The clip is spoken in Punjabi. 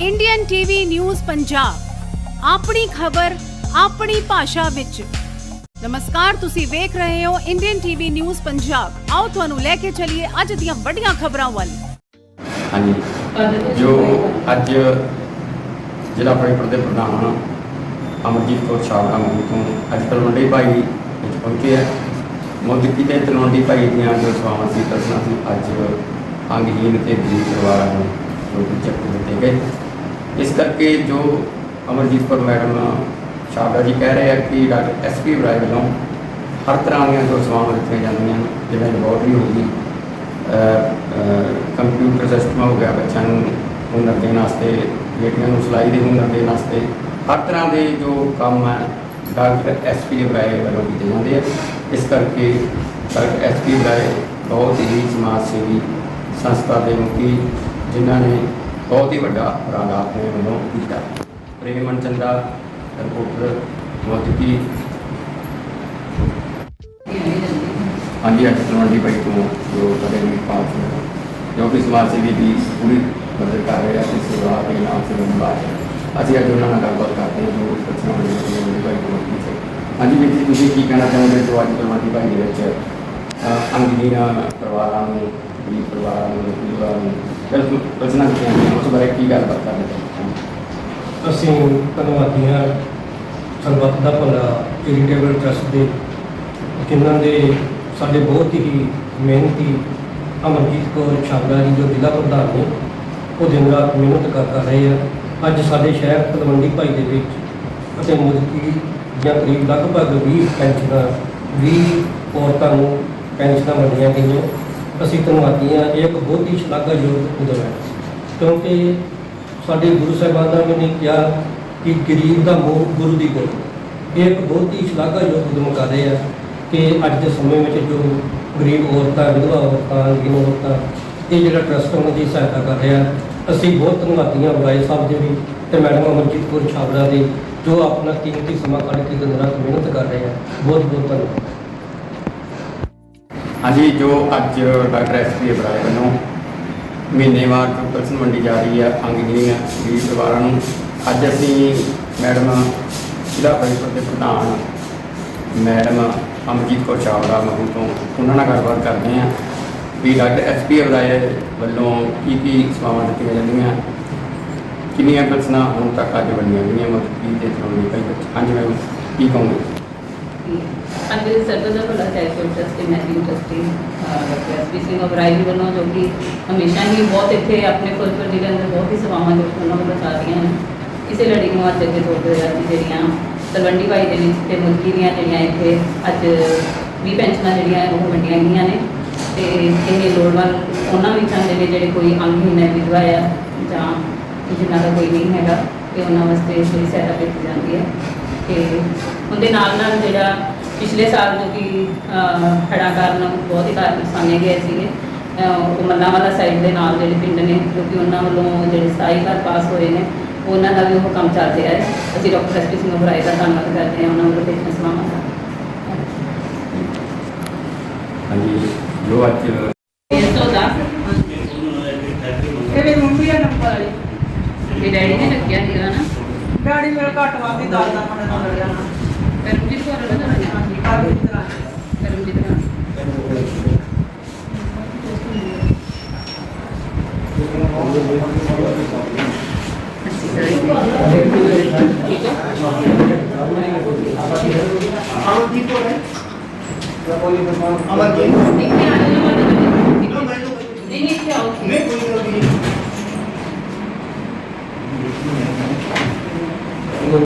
ਇੰਡੀਅਨ ਟੀਵੀ ਨਿਊਜ਼ ਪੰਜਾਬ ਆਪਣੀ ਖਬਰ, ਆਪਣੀ ਭਾਸ਼ਾ ਵਿੱਚ। ਨਮਸਕਾਰ, ਤੁਸੀਂ ਵੇਖ ਰਹੇ ਹੋ ਇੰਡੀਅਨ ਟੀਵੀ ਨਿਊਜ਼ ਪੰਜਾਬ ਆਓ ਤੁਹਾਨੂੰ ਲੈ ਕੇ ਚੱਲੀਏ ਅੱਜ ਦੀਆਂ ਵੱਡੀਆਂ ਖਬਰਾਂ ਵੱਲ। ਹਾਂਜੀ। ਜੋ ਅੱਜ ਜ਼ਿਲ੍ਹਾ ਫਿਰੋਜ਼ਪੁਰ ਦੇ ਪ੍ਰਧਾਨ ਅਮਰਜੀਤ ਕੌਰ ਸਾਬਕਾ ਮੰਤਰੀ ਤੋਂ ਅੱਜ ਤਲਵੰਡੀ ਭਾਈ ਵਿੱਚ ਪਹੁੰਚੇ ਹੈ ਮੋਦੀ ਤੇ ਤਲਵੰਡੀ ਭਾਈ ਦੀਆਂ ਜੋ ਸਵਾਵਾਂ ਸੀ ਦੱਸਣਾ ਸੀ, ਅੱਜ ਅੰਗਹੀਨ ਤੇ ਗਰੀਬ ਪਰਿਵਾਰਾਂ ਨੂੰ ਰੋਟੀ ਚੱਕ ਦਿੱਤੇ ਗਏ। ਇਸ ਕਰਕੇ ਜੋ ਅਮਰਜੀਤ ਕੌਰ ਮੈਡਮ ਸ਼ਾਰਦਾ ਜੀ ਕਹਿ ਰਹੇ ਆ ਕਿ ਡਾਕਟਰ ਐਸ ਪੀ ਬਰਾਏ ਵੱਲੋਂ ਹਰ ਤਰ੍ਹਾਂ ਦੀਆਂ ਜੋ ਸੇਵਾਵਾਂ ਦਿੱਤੀਆਂ ਜਾਂਦੀਆਂ ਹਨ ਜਿਵੇਂ ਲੈਬੋਰਟਰੀ ਹੋ ਗਈ ਕੰਪਿਊਟਰ ਸਿਸਟਮ ਹੋ ਗਿਆ ਬੱਚਿਆਂ ਨੂੰ ਹੁਨਰ ਦੇਣ ਵਾਸਤੇ, ਬੇਟੀਆਂ ਨੂੰ ਸਿਲਾਈ ਦੇ ਹੁਨਰ ਦੇਣ ਵਾਸਤੇ, ਹਰ ਤਰ੍ਹਾਂ ਦੇ ਜੋ ਕੰਮ ਹੈ ਡਾਕਟਰ ਐਸ ਪੀ ਬਰਾਏ ਵੱਲੋਂ ਕੀਤੇ ਜਾਂਦੇ ਆ। ਇਸ ਕਰਕੇ ਡਾਕਟਰ ਐਸ ਪੀ ਬਰਾਏ ਬਹੁਤ ਹੀ ਸਮਾਜ ਸੇਵੀ ਸੰਸਥਾ ਦੇ ਮੁਖੀ, ਜਿਨ੍ਹਾਂ ਨੇ ਬਹੁਤ ਹੀ ਵੱਡਾ ਉਪਰਾਲਾ ਆਪਣੇ ਵੱਲੋਂ ਕੀਤਾ। ਪ੍ਰੇਮਨ ਚੰਦਾ ਰਿਪੋਰਟਰ ਮੋਦੀ ਹਾਂਜੀ ਅੱਜ ਤਲਵੰਡੀ ਭਾਈ ਤੋਂ ਜੋ ਸਾਡੇ ਵੀ ਪਾਸ ਜੋ ਕਿ ਸਮਾਜ ਸੇਵੀ ਦੀ ਪੂਰੀ ਮਦਦ ਕਰ ਰਹੇ ਆ ਇਸ ਸੇਵਾ ਦੇ ਨਾਮ ਸੇ ਨਿਭਾ ਅਸੀਂ ਅੱਜ ਉਹਨਾਂ ਨਾਲ ਗੱਲਬਾਤ ਕਰਦੇ ਹਾਂ ਜੋ ਬੱਚਿਆਂ ਵਾਲੇ ਤਲਵੰਡੀ ਭਾਈ ਤੋਂ ਕੀ ਸੇ। ਹਾਂਜੀ ਵੀ ਜੀ ਤੁਸੀਂ ਕੀ ਕਹਿਣਾ ਚਾਹੁੰਦੇ ਜੋ ਅੱਜ ਤਲਵੰਡੀ ਭਾਈ ਦੇ ਵਿੱਚ ਅਹ, ਪਰਿਵਾਰਾਂ ਨੂੰ ਗਰੀਬ ਪਰਿਵਾਰਾਂ ਨੂੰ ਗਰੀਬ ਪਰਿਵਾਰਾਂ ਨੂੰ ਬਿਲਕੁਲ ਰਚਨਾ ਕੀਤੀਆਂ ਉਸ ਬਾਰੇ ਕੀ ਗੱਲਬਾਤ ਕਰਨੀ ਚਾਹੁੰਦੇ ਅਸੀਂ ਧੰਨਵਾਦੀ ਹਾਂ ਸਰਬੱਤ ਦਾ ਭਲਾ ਚੈਰੀਟੇਬਲ ਟਰਸਟ ਦੇ, ਜਿਨ੍ਹਾਂ ਦੇ ਸਾਡੇ ਬਹੁਤ ਹੀ ਮਿਹਨਤੀ ਅਮਰਜੀਤ ਕੌਰ ਛਾਬੜਾ ਜੀ ਜੋ ਜ਼ਿਲ੍ਹਾ ਪ੍ਰਧਾਨ ਨੇ, ਉਹ ਦਿਨ ਰਾਤ ਮਿਹਨਤ ਕਰਦਾ ਰਹੇ ਆ। ਅੱਜ ਸਾਡੇ ਸ਼ਹਿਰ ਤਲਵੰਡੀ ਭਾਈ ਦੇ ਵਿੱਚ ਅਤੇ ਮੁਦਕੀ ਜਾਂ ਕਰੀਬ ਲਗਭਗ 20 ਪੈਨਸ਼ਨਾਂ 20 ਔਰਤਾਂ ਨੂੰ ਪੈਨਸ਼ਨਾਂ ਵੰਡੀਆਂ ਗਈਆਂ। ਅਸੀਂ ਧੰਨਵਾਦੀ ਹਾਂ, ਇਹ ਇੱਕ ਬਹੁਤ ਹੀ ਸ਼ਲਾਘਾਯੋਗ ਕਦਮ ਹੈ। ਕਿਉਂਕਿ ਸਾਡੇ ਗੁਰੂ ਸਾਹਿਬਾਨਾਂ ਨੇ ਕਿਹਾ ਕਿ ਗਰੀਬ ਦਾ ਮੋਹ ਗੁਰੂ ਦੀ ਗੋਦ ਇਹ ਇੱਕ ਬਹੁਤ ਹੀ ਸ਼ਲਾਘਾਯੋਗ ਉਦਮ ਕਰ ਰਹੇ ਆ ਕਿ ਅੱਜ ਦੇ ਸਮੇਂ ਵਿੱਚ ਜੋ ਗਰੀਬ ਔਰਤਾਂ, ਵਿਧਵਾ ਔਰਤਾਂ ਅੰਗਹੀਨ ਔਰਤਾਂ, ਇਹ ਜਿਹੜਾ ਟਰਸਟ ਉਹਨਾਂ ਦੀ ਸਹਾਇਤਾ ਕਰ ਰਿਹਾ ਅਸੀਂ ਬਹੁਤ ਧੰਨਵਾਦੀ ਹਾਂ ਬੁਲਾਏ ਸਾਹਿਬ ਦੇ ਵੀ ਤੇ ਮੈਡਮ ਅਮਰਜੀਤ ਕੌਰ ਛਾਬੜਾ ਦੇ ਜੋ ਆਪਣਾ ਕੀਮਤੀ ਸਮਾਂ ਕੱਢ ਕੇ ਦਿਨ ਰਾਤ ਮਿਹਨਤ ਕਰ ਰਹੇ ਆ। ਬਹੁਤ ਬਹੁਤ ਧੰਨਵਾਦ। ਹਾਂਜੀ, ਜੋ ਅੱਜ ਡਾਕਟਰ ਐਸ ਪੀ ਬਰਾਏ ਵੱਲੋਂ ਮਹੀਨੇਵਾਰ ਜੋ ਪਰਸਨ ਵੰਡੀ ਜਾ ਰਹੀ ਹੈ ਅੰਗਹੀਨ ਗਰੀਬ ਪਰਿਵਾਰਾਂ ਨੂੰ ਅੱਜ ਅਸੀਂ ਮੈਡਮ ਜ਼ਿਲ੍ਹਾ ਫਰੀਦਕੋਟ ਦੇ ਪ੍ਰਧਾਨ ਮੈਡਮ ਅਮਰਜੀਤ ਕੌਰ ਚਾਵਲਾ ਮਹੂ ਤੋਂ ਉਹਨਾਂ ਨਾਲ ਗੱਲਬਾਤ ਕਰਦੇ ਹਾਂ। ਵੀ ਡਾਕਟਰ ਐਸ ਪੀ ਬਰਾਏ ਵੱਲੋਂ ਕੀ ਕੀ ਸੇਵਾਵਾਂ ਦਿੱਤੀਆਂ ਜਾਂਦੀਆਂ, ਕਿੰਨੀਆਂ ਪਰਸਨਾਂ ਹੁਣ ਤੱਕ ਅੱਜ ਵੰਡੀਆਂ ਗਈਆਂ, ਮਤਲਬ ਕੀ ਦੇ ਤੁਹਾਨੂੰ ਕਈ ਹਾਂਜੀ ਮੈਮ ਕੀ ਕਹੂੰਗਾ? ਅੰਦਰ ਸਰਵਰ ਦਾ ਭਲਾ charitable trustee managing trustee doctor SP Singh Oberoi ji ਵੱਲੋਂ, ਜੋ ਕਿ ਹਮੇਸ਼ਾ ਹੀ ਬਹੁਤ ਇੱਥੇ ਆਪਣੇ ਫਿਰੋਜ਼ਪੁਰ ਜ਼ਿਲ੍ਹੇ ਅੰਦਰ ਬਹੁਤ ਹੀ ਸੇਵਾਵਾਂ ਜੋ ਕਿ ਉਹਨਾਂ ਵੱਲੋਂ ਚੱਲ ਰਹੀਆਂ ਹਨ। ਇਸੇ ਲੜੀ ਨੂੰ ਅੱਜ ਅੱਗੇ ਤੋਰਦੇ ਹੋਏ ਅੱਜ ਜਿਹੜੀਆਂ ਤਲਵੰਡੀ ਬਾਈ ਦੇ ਵਿੱਚ ਤੇ ਮੁਲਕੀ ਦੀਆਂ ਜਿਹੜੀਆਂ ਇੱਥੇ ਅੱਜ 20 ਪੈਨਸ਼ਨਾਂ ਜਿਹੜੀਆਂ ਉਹ ਵੰਡੀਆਂ ਗਈਆਂ ਨੇ। ਤੇ ਇਹ ਲੋੜਵੰਦ ਉਹਨਾਂ ਵਿੱਚ ਆਉਂਦੇ ਨੇ ਜਿਹੜੇ ਕੋਈ ਅੰਗਹੀਨ ਹੈ ਵਿਧਵਾ ਆ ਜਾਂ ਜਿਨ੍ਹਾਂ ਦਾ ਕੋਈ ਨਹੀਂ ਹੈਗਾ, ਤੇ ਉਹਨਾਂ ਵਾਸਤੇ ਜਿਹੜੀ ਸਹਾਇਤਾ ਦਿੱਤੀ ਜਾਂਦੀ ਹੈ। ਤੇ ਉਹਦੇ ਨਾਲ ਨਾਲ ਜਿਹੜਾ ਪਿਛਲੇ ਸਾਲ ਜੋ ਕਿ ਹੜ੍ਹਾਂ ਕਾਰਨ ਬਹੁਤ ਹੀ ਘਰ ਨੁਕਸਾਨੇ ਗਏ ਸੀਗੇ ਉਹ ਮੱਲਾਂ ਵਾਲਾ ਸਾਈਡ ਦੇ ਨਾਲ ਜਿਹੜੇ ਪਿੰਡ ਨੇ ਜੋ ਕਿ ਉਹਨਾਂ ਵੱਲੋਂ ਜਿਹੜੇ 27 ਘਰ ਪਾਸ ਹੋਏ ਨੇ ਉਹਨਾਂ ਦਾ ਵੀ ਉਹ ਕੰਮ ਚੱਲ ਰਿਹਾ ਹੈ। ਅਸੀਂ ਡਾਕਟਰ ਐਸਪੀ ਸਿੰਘ ਬਰਾਏ ਦਾ ਧੰਨਵਾਦ ਕਰਦੇ ਹਾਂ ਉਹਨਾਂ ਵੱਲੋਂ ਭੇਜੀਆਂ ਸਲਾਮਾਂ ਦਾ ਹਾਂਜੀ ਜੋ ਅੱਜ 110 ਇਹਦੇ ਮੰਮੀ ਦਾ ਨੰਬਰ ਹੈ ਵੀ ਡੈਡੀ ਨੇ ਰੱਖਿਆ ਸੀਗਾ ਨਾ। ਗਾੜੀ ਮੇਰਾ ਘੱਟ ਵਾਦੀ ਦੱਸ ਦਾ ਮੁੰਡੇ ਨਾਲ ਲੜ ਜਾਣਾ ਕਰਮਜੀਤ ਕੌਰ ਉਹਦਾ ਨਾਮ ਹੈ ਕਾਹਦੀ ਤਰ੍ਹਾਂ ਕਰਮਜੀਤ ਰਾਮ ਠੀਕ ਹੈ। ਅਮਰਜੀਤ ਨਹੀਂ ਨਹੀਂ ਆ ਜਾਓ ਨਹੀਂ ਨਹੀਂ